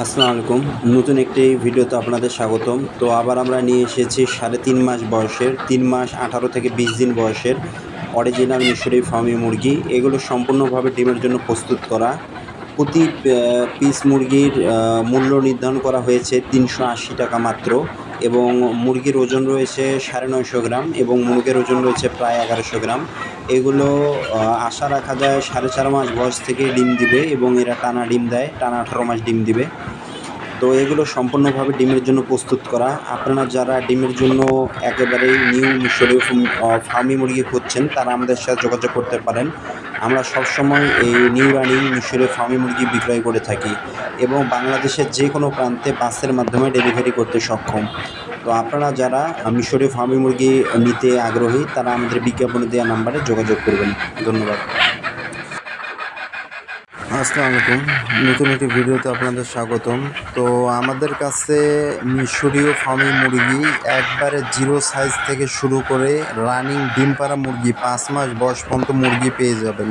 আসসালামু আলাইকুম। নতুন একটি ভিডিওতে আপনাদের স্বাগতম। তো আবার আমরা নিয়ে এসেছি সাড়ে তিন মাস বয়সের, তিন মাস আঠারো থেকে বিশ দিন বয়সের অরিজিনাল মিশরি ফার্মি মুরগি। এগুলো সম্পূর্ণভাবে ডিমের জন্য প্রস্তুত করা। প্রতি পিস মুরগির মূল্য নির্ধারণ করা হয়েছে তিনশো আশি টাকা মাত্র এবং মুরগির ওজন রয়েছে সাড়ে নয়শো গ্রাম এবং মুরগির ওজন রয়েছে প্রায় এগারোশো গ্রাম। এগুলো আশা রাখা যায় সাড়ে চার মাস বয়স থেকে ডিম দিবে এবং এরা টানা ডিম দেয়, টানা আঠারো মাস ডিম দিবে। তো এগুলো সম্পূর্ণভাবে ডিমের জন্য প্রস্তুত করা। আপনারা যারা ডিমের জন্য একেবারেই নিউ মিশরীয় ফার্মি মুরগি খুঁজছেন, তারা আমাদের সাথে যোগাযোগ করতে পারেন। আমরা সবসময় এই নিউ রানিং মিশরীয় ফার্মি মুরগি বিক্রয় করে থাকি এবং বাংলাদেশের যে কোনো প্রান্তে বাসের মাধ্যমে ডেলিভারি করতে সক্ষম। তো আপনারা যারা মিশরীয় ফার্মি মুরগি নিতে আগ্রহী, তারা আমাদের বিজ্ঞাপনে দেওয়া নাম্বারে যোগাযোগ করবেন। ধন্যবাদ। আসসালামু আলাইকুম নতুন একটি ভিডিওতে আপনাদের স্বাগতম। তো আমাদের কাছে মিশরীয় ফার্মি মুরগি একবারে জিরো সাইজ থেকে শুরু করে রানিং ডিম পাড়া মুরগি, পাঁচ মাস বয়স পর্যন্ত মুরগি পেয়ে যাবেন।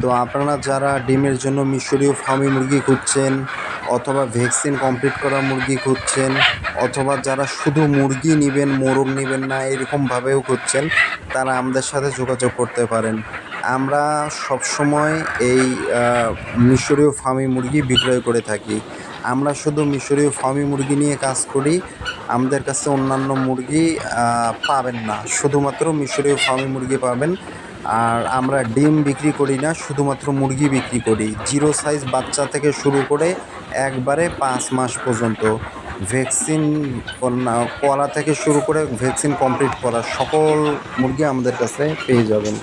তো আপনারা যারা ডিমের জন্য মিশরীয় ফার্মি মুরগি খুঁজছেন অথবা ভ্যাকসিন কমপ্লিট করা মুরগি খুঁজছেন, অথবা যারা শুধু মুরগি নেবেন, মোরগ নেবেন না, এরকমভাবেও খুঁজছেন, তারা আমাদের সাথে যোগাযোগ করতে পারেন। আমরা সবসময় এই মিশরীয় ফার্মি মুরগি বিক্রয় করে থাকি। আমরা শুধু মিশরীয় ফার্মি মুরগি নিয়ে কাজ করি, আমাদের কাছে অন্যান্য মুরগি পাবেন না। শুধুমাত্র মিশরীয় ফার্মি মুরগি পাবেন। আর আমরা ডিম বিক্রি করি না, শুধুমাত্র মুরগি বিক্রি করি। জিরো সাইজ বাচ্চা থেকে শুরু করে একবারে পাঁচ মাস পর্যন্ত। ভ্যাকসিন করা থেকে শুরু করে ভ্যাকসিন কমপ্লিট করা সকল মুরগি আমাদের কাছে পেয়ে যাবেন।